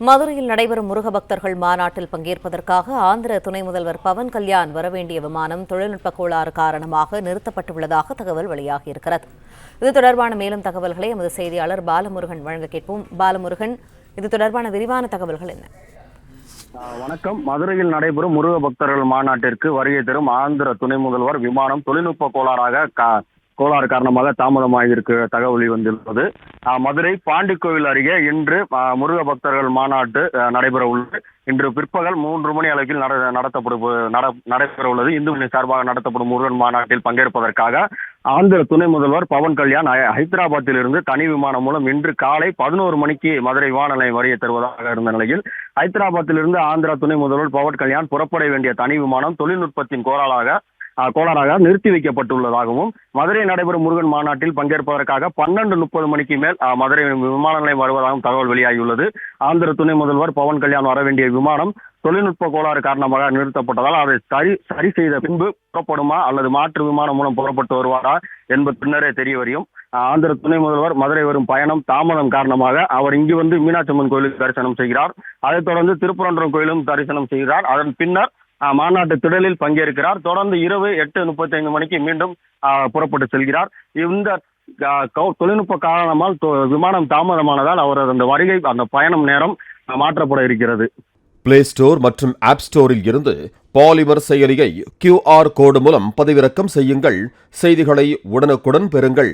மதுரையில் நடைபெறும் முருக பக்தர்கள் மாநாட்டில் பங்கேற்பதற்காக ஆந்திர துணை முதல்வர் பவன் கல்யாண் வரவேண்டிய விமானம் தொழில்நுட்ப கோளாறு காரணமாக நிறுத்தப்பட்டுள்ளதாக தகவல் வெளியாகியிருக்கிறது. இது தொடர்பான மேலும் தகவல்களை எமது செய்தியாளர் பாலமுருகன் வழங்க கேட்போம். பாலமுருகன் இது தொடர்பான விரிவான தகவல்கள் என்ன? வணக்கம். மதுரையில் நடைபெறும் முருக பக்தர்கள் மாநாட்டிற்கு வருகை தரும் ஆந்திர துணை முதல்வர் விமானம் தொழில்நுட்ப கோளாறாக கோளாறு காரணமாக தாமதமாகியிருக்கு தகவல் வந்துள்ளது மதுரை பாண்டிக்கோவில் அருகே இன்று முருக பக்தர்கள் மாநாட்டு நடைபெற உள்ளது இன்று பிற்பகல் மூன்று மணி அளவில் நட நடத்தப்படும் நட நடைபெற உள்ளது இந்து மணி சார்பாக நடத்தப்படும் முருகன் மாநாட்டில் பங்கேற்பதற்காக ஆந்திர துணை முதல்வர் பவன் கல்யாண் ஹைதராபாத்தில் இருந்து தனி விமானம் மூலம் இன்று காலை பதினோரு மணிக்கு மதுரை விமான நிலையம் வருகை தருவதாக இருந்த நிலையில் ஹைதராபாத்தில் இருந்து ஆந்திரா துணை முதல்வர் பவன் கல்யாண் புறப்பட வேண்டிய தனி விமானம் தொழில்நுட்பத்தின் கோரலாக கோளாறாக நிறுத்தி வைக்கப்பட்டுள்ளதாகவும் மதுரை நடைபெறும் முருகன் மாநாட்டில் பங்கேற்பதற்காக பன்னெண்டு முப்பது மணிக்கு மேல் மதுரை விமான நிலையம் வருவதாகவும் தகவல் வெளியாகியுள்ளது. ஆந்திர துணை முதல்வர் பவன் கல்யாண் வர வேண்டிய விமானம் தொழில்நுட்ப கோளாறு காரணமாக நிறுத்தப்பட்டதால் அதை சரி சரி செய்த பின்பு புறப்படுமா அல்லது மாற்று விமானம் மூலம் புறப்பட்டு வருவாரா என்பது பின்னரே தெரிய வரையும் ஆந்திர துணை முதல்வர் மதுரை வரும் பயணம் தாமதம் காரணமாக அவர் இங்கு வந்து மீனாட்சி அம்மன் கோயிலுக்கு தரிசனம் செய்கிறார். அதைத் தொடர்ந்து திருப்பரன்றம் கோயிலும் தரிசனம் செய்கிறார். அதன் பின்னர் மாநாட்டு திடலில் பங்கேற்கிறார். தொடர்ந்து இரவு எட்டு முப்பத்தி ஐந்து மணிக்கு மீண்டும் புறப்பட்டு செல்கிறார். இந்த தொழில்நுட்ப காரணமால் விமானம் தாமதமானதால் அவரது அந்த வருகை அந்த பயணம் நேரம் மாற்றப்பட இருக்கிறது. பிளே ஸ்டோர் மற்றும் ஆப் ஸ்டோரில் இருந்து பாலிமர் செயலியை கியூஆர் கோடு மூலம் பதிவிறக்கம் செய்யுங்கள். செய்திகளை உடனுக்குடன் பெறுங்கள்.